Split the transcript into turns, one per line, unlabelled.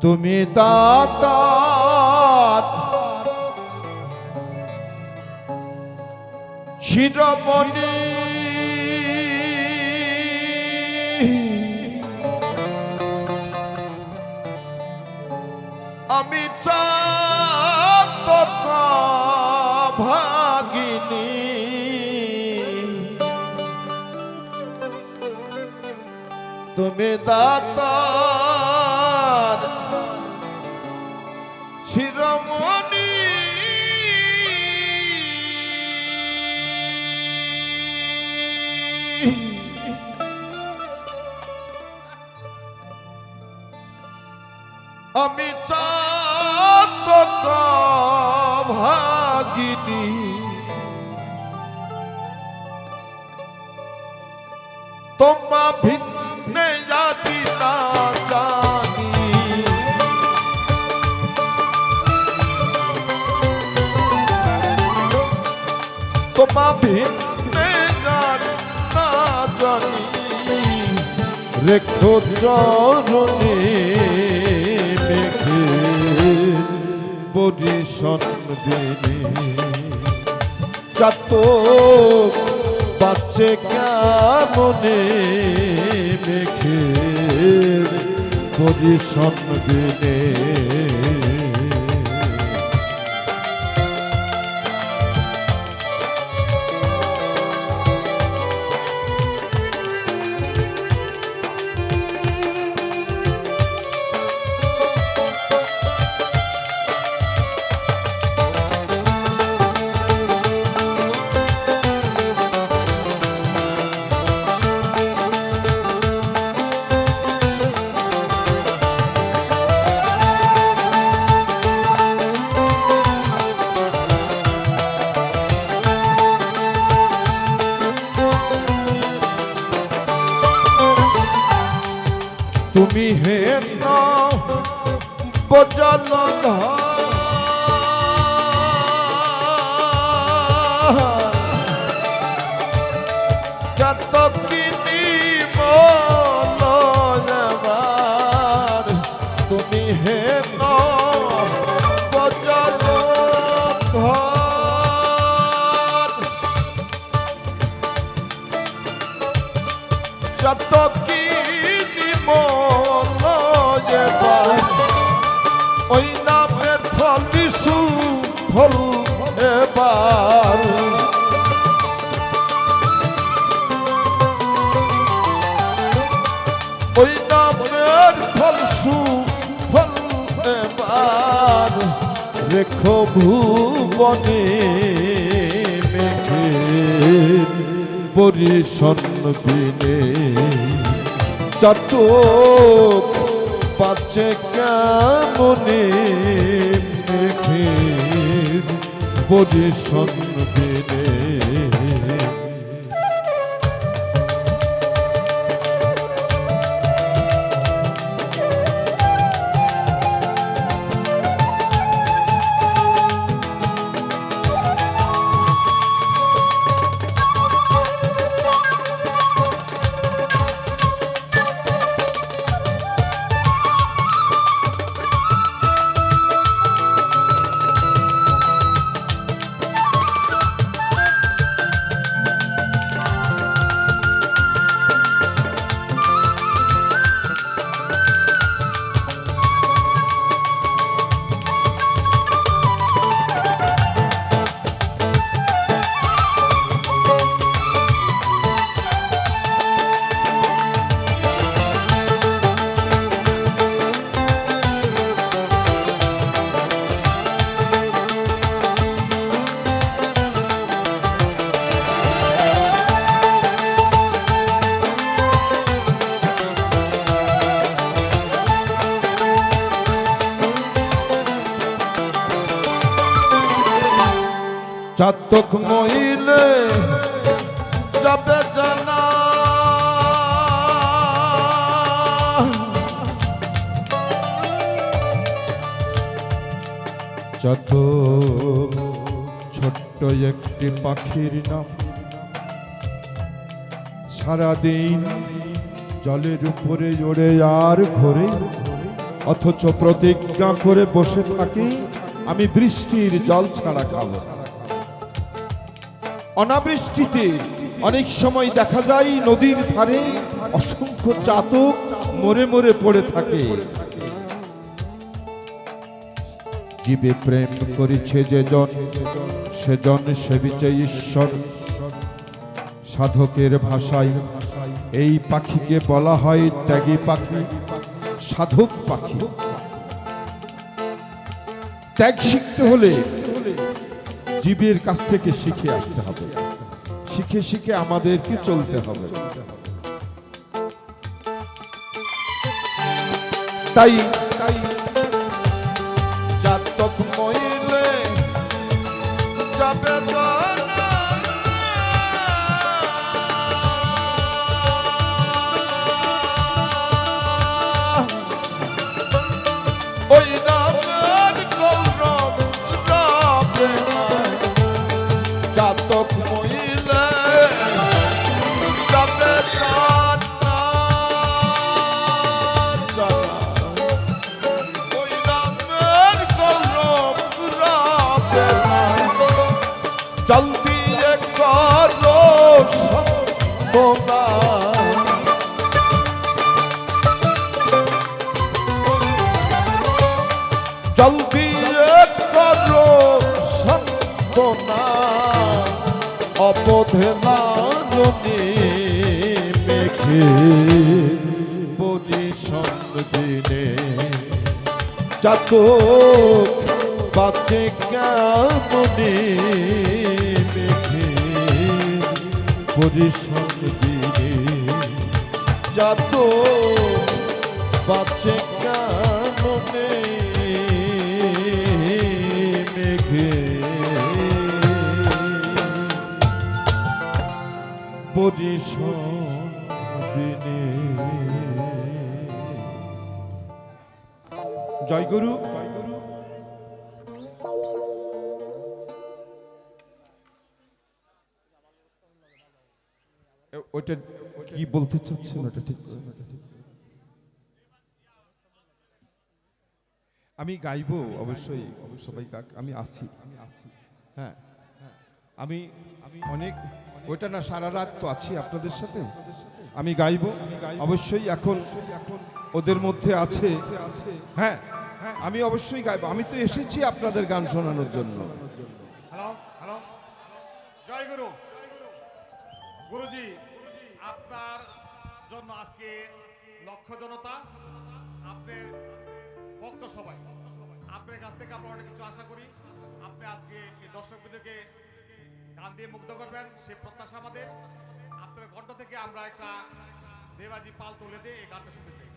তুমি দাতা। শিরমণি। আমি ভাগিনী। তুমি দাতার আমি চাতক ভাগিনী তোমা ভিন্নে জাতি না। ভিন্নে জানি না জানি রেখো চরণে মেঘে পরিশন দিনে চাতক বাচ্চে কেমনে মেঘের পরিশন দিনে তুমি হে বজল নামের ফল বিশু ফল এবার ওই নামের ফল সু ফল এবার রেখো ভুবনে পরিশন বিনে যত পাচ্ছে কেমনে? পরিশন বিনে চাতক মহিলে, যাবে জানা ছোট্ট একটি পাখির নাম সারাদিন জলের উপরে ওড়ে আর ঘোরে, অথচ প্রতিজ্ঞা করে বসে থাকি, আমি বৃষ্টির জল ছাড়া খাব। অনাবৃষ্টিতে অনেক সময় দেখা যায় নদীর ধারে অসংখ্য চাতক মরে মরে পড়ে থাকে। জীবে প্রেম করেছে যে জন সেজন সেবিছে ঈশ্বর। সাধকের ভাষায় এই পাখিকে বলা হয় ত্যাগী পাখি, সাধক পাখি। ত্যাগ শিখতে হলে জীবের কাছ থেকে শিখে আসতে হবে। শিখে শিখে আমাদেরকে চলতে হবে। তাই সম্ভবা জলদি করো সম্ভবা অবধেলা জনি মেঘে পরিষণ দিনে যত বাঁচে যত বাঁচে কেমনে মেঘে। পরিষণ দিনে। জয় ওটা কি বলতে চাচ্ছেন ওটা ঠিক আমি গাইবো অবশ্যই সবাই গাক আমি আসি আমি আসি হ্যাঁ। আমি আমি অনেক ওইটা না সারা রাত তো আছি আপনাদের সাথে। আমি গাইবো অবশ্যই এখন এখন ওদের মধ্যে আছে। হ্যাঁ হ্যাঁ আমি অবশ্যই গাইবো। আমি তো এসেছি আপনাদের গান শোনানোর জন্য।
Hello hello. জয় গুরু। গুরুজি আপনার জন্য আজকে লক্ষ জনতা, আপনার ভক্ত সবাই, আপনার কাছ থেকে আমরা অনেক কিছু আশা করি। আপনি আজকে এই দর্শকবৃন্দকে গান দিয়ে মুগ্ধ করবেন, সে প্রত্যাশা আমাদের। আপনার কণ্ঠ থেকে আমরা একটা দেবাজি পাল তুলে দিয়ে এই গানটা শুনতে চাই।